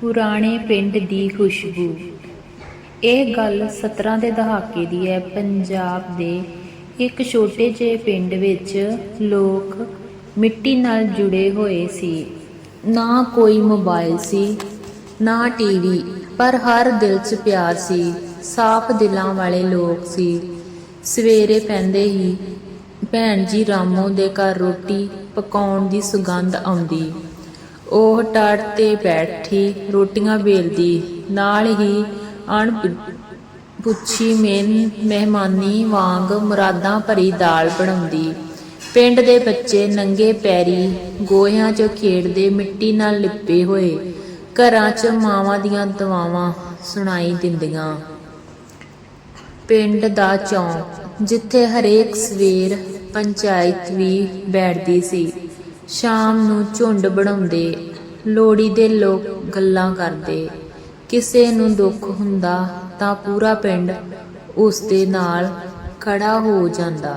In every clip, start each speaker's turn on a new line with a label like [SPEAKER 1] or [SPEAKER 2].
[SPEAKER 1] ਪੁਰਾਣੇ ਪਿੰਡ ਦੀ ਖੁਸ਼ਬੂ। ਇਹ ਗੱਲ 17 ਦੇ ਦਹਾਕੇ ਦੀ ਹੈ। ਪੰਜਾਬ ਦੇ ਇੱਕ ਛੋਟੇ ਜਿਹੇ ਪਿੰਡ ਵਿੱਚ ਲੋਕ ਮਿੱਟੀ ਨਾਲ ਜੁੜੇ ਹੋਏ ਸੀ। ਨਾ ਕੋਈ ਮੋਬਾਈਲ ਸੀ, ਨਾ ਟੀਵੀ ਪਰ ਹਰ ਦਿਲ 'ਚ ਪਿਆਰ ਸੀ। ਸਾਫ਼ ਦਿਲਾਂ ਵਾਲੇ ਲੋਕ ਸੀ। ਸਵੇਰੇ ਪੈਂਦੇ ਹੀ ਭੈਣ ਜੀ ਰਾਮੋ ਦੇ ਘਰ ਰੋਟੀ ਪਕਾਉਣ ਦੀ ਸੁਗੰਧ ਆਉਂਦੀ। ਉਹ ਟੜ ਤੇ ਬੈਠੀ ਰੋਟੀਆਂ ਵੇਲਦੀ। ਨਾਲ ਹੀ ਅਣ ਪੁੱਛੀ ਮੇਨ ਮਹਿਮਾਨੀ ਵਾਂਗ ਮੁਰਾਦਾਂ ਭਰੀ ਦਾਲ ਬਣਾਉਂਦੀ। ਪਿੰਡ ਦੇ ਬੱਚੇ ਨੰਗੇ ਪੈਰੀ ਗੋਹਿਆਂ 'ਚ ਖੇਡਦੇ ਮਿੱਟੀ ਨਾਲ ਲਿਪੇ ਹੋਏ। ਘਰਾਂ 'ਚ ਮਾਵਾਂ ਦੀਆਂ ਦਵਾਵਾਂ ਸੁਣਾਈ ਦਿੰਦੀਆਂ। ਪਿੰਡ ਦਾ ਚੌਂਕ, ਜਿੱਥੇ ਹਰੇਕ ਸਵੇਰ ਪੰਚਾਇਤ ਵੀ ਬੈਠਦੀ ਸੀ। ਸ਼ਾਮ ਨੂੰ ਝੁੰਡ ਬਣਾਉਂਦੇ ਲੋੜੀ ਦੇ ਲੋਕ ਗੱਲਾਂ ਕਰਦੇ। ਕਿਸੇ ਨੂੰ ਦੁੱਖ ਹੁੰਦਾ ਤਾਂ ਪੂਰਾ ਪਿੰਡ ਉਸ ਦੇ ਨਾਲ ਖੜਾ ਹੋ ਜਾਂਦਾ।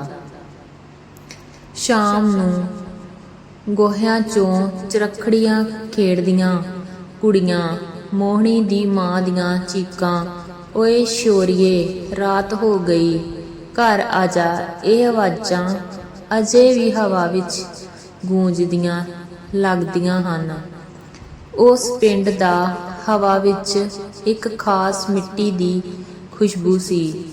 [SPEAKER 1] ਸ਼ਾਮ ਨੂੰ ਗੋਹਿਆਂ ਚੋਂ ਚਰਖੜੀਆਂ ਖੇਡਦੀਆਂ ਕੁੜੀਆਂ, ਮੋਹਣੀ ਦੀ ਮਾਂ ਦੀਆਂ ਚੀਕਾਂ, ਓਏ ਸ਼ੋਰੀਏ, ਰਾਤ ਹੋ ਗਈ। ਘਰ ਆ ਜਾ, ਇਹ ਆਵਾਜ਼ਾਂ ਅਜੇ ਵੀ ਹਵਾ ਵਿੱਚ ਗੂੰਜਦੀਆਂ ਲੱਗਦੀਆਂ ਹਨ। ਉਸ ਪਿੰਡ ਦਾ ਹਵਾ ਵਿੱਚ ਇੱਕ ਖਾਸ ਮਿੱਟੀ ਦੀ ਖੁਸ਼ਬੂ ਸੀ,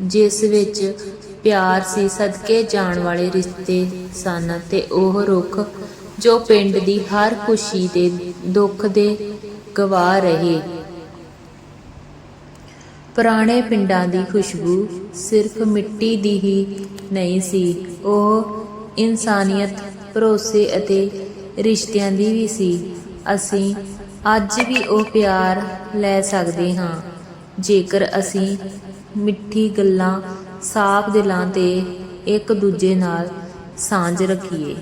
[SPEAKER 1] ਜਿਸ ਵਿੱਚ ਪਿਆਰ ਸੀ, ਸਦਕੇ ਜਾਣ ਵਾਲੇ ਰਿਸ਼ਤੇ ਸਨ ਤੇ ਉਹ ਰੁੱਖ ਜੋ ਪਿੰਡ ਦੀ ਹਰ ਖੁਸ਼ੀ ਦੇ ਦੁੱਖ ਦੇ ਗਵਾ ਰਹੇ। ਪੁਰਾਣੇ ਪਿੰਡਾਂ ਦੀ ਖੁਸ਼ਬੂ ਸਿਰਫ ਮਿੱਟੀ ਦੀ ਹੀ ਨਹੀਂ ਸੀ, ਉਹ ਇਨਸਾਨੀਅਤ ਭਰੋਸੇ ਅਤੇ ਰਿਸ਼ਤਿਆਂ ਦੀ ਵੀ ਸੀ। ਅਸੀਂ ਅੱਜ ਵੀ ਉਹ ਪਿਆਰ ਲੈ ਸਕਦੇ ਹਾਂ। ਜੇਕਰ ਅਸੀਂ ਮਿੱਠੀ ਗੱਲਾਂ ਸਾਫ਼ ਦਿਲਾਂ ਤੇ ਇੱਕ ਦੂਜੇ ਨਾਲ ਸਾਂਝ ਰੱਖੀਏ।